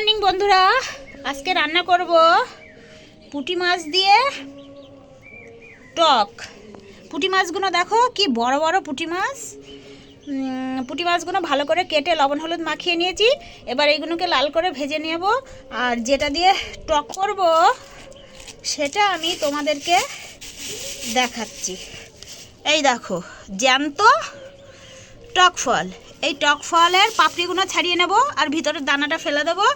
Morning বন্ধুরা। আজকে রান্না করব পুটি মাছ দিয়ে টক। পুঁটি মাছগুলো দেখো, কি বড় বড় পুটি মাছ। পুটি মাছগুলো ভালো করে কেটে লবণ, হলুদ মাখিয়ে নিয়েছি। এবার এইগুলোকে লাল করে ভেজে নেব। আর যেটা দিয়ে টক করব, সেটা আমি তোমাদেরকে দেখাচ্ছি। এই দেখো, জ্যান্ত টক ফল। এই টক ফলের পাপড়িগুলো ছাড়িয়ে নেব আর ভিতরের দানাটা ফেলে দেবো।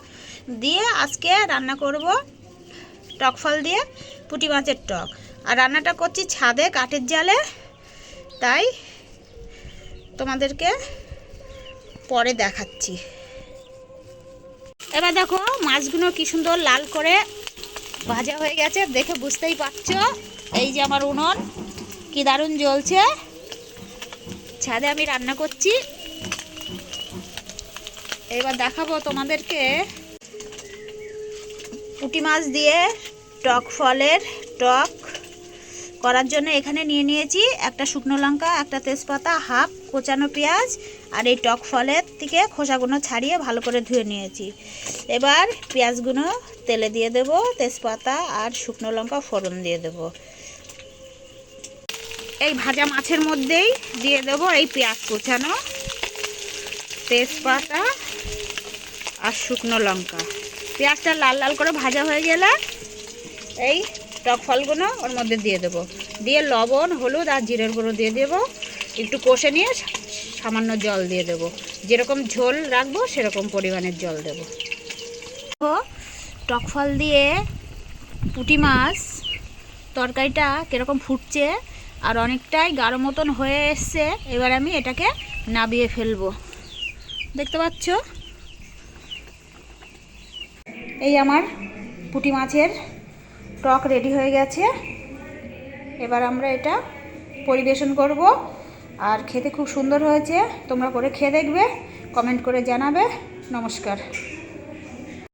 দিয়ে আজকে রান্না করব টক ফল দিয়ে পুঁটি মাছের টক। আর রান্নাটা করছি ছাদে কাঠের জালে। তাই তোমাদেরকে পরে দেখাচ্ছি। এবার দেখো মাছগুলো কি সুন্দর লাল করে ভাজা হয়ে গেছে। দেখে বুঝতেই পারছ, এই যে আমার উনুন, কি দারুণ জ্বলছে। ছাদে আমি রান্না করছি। এবার দেখাবো তোমাদেরকে পুঁটি মাছ দিয়ে টক ফলের টক করার জন্য এখানে নিয়ে নিয়েছি একটা শুকনো লঙ্কা, একটা তেজপাতা, হাফ কোচানো পেঁয়াজ আর এই টক ফলের থেকে খোসাগুলো ছাড়িয়ে ভালো করে ধুয়ে নিয়েছি। এবার পেঁয়াজগুলো তেলে দিয়ে দেব, তেজপাতা আর শুকনো লঙ্কা ফোড়ন দিয়ে দেবো। এই ভাজা মাছের মধ্যেই দিয়ে দেবো এই পেঁয়াজ কুচানো তেজপাতা আর শুকনো লঙ্কা। পেঁয়াজটা লাল লাল করে ভাজা হয়ে গেলে এই টক ফলগুলো ওর মধ্যে দিয়ে দেবো। দিয়ে লবণ, হলুদ আর জিরের গুঁড়ো দিয়ে দেবো। একটু কষে নিয়ে সামান্য জল দিয়ে দেবো। যেরকম ঝোল রাখব, সেরকম পরিমাণের জল দেবো। টক ফল দিয়ে পুঁটি মাছ, তরকারিটা কীরকম ফুটছে আর অনেকটাই গাঢ় মতন হয়ে এসছে, এবার আমি এটাকে নাবিয়ে ফেলব। দেখতে পাচ্ছ? এই আমার পুঁটি মাছের টক রেডি হয়ে গেছে। এবার আমরা এটা পরিবেশন করব আর খেতে খুব সুন্দর হয়েছে। তোমরা করে খেয়ে দেখবে, কমেন্ট করে জানাবে। নমস্কার।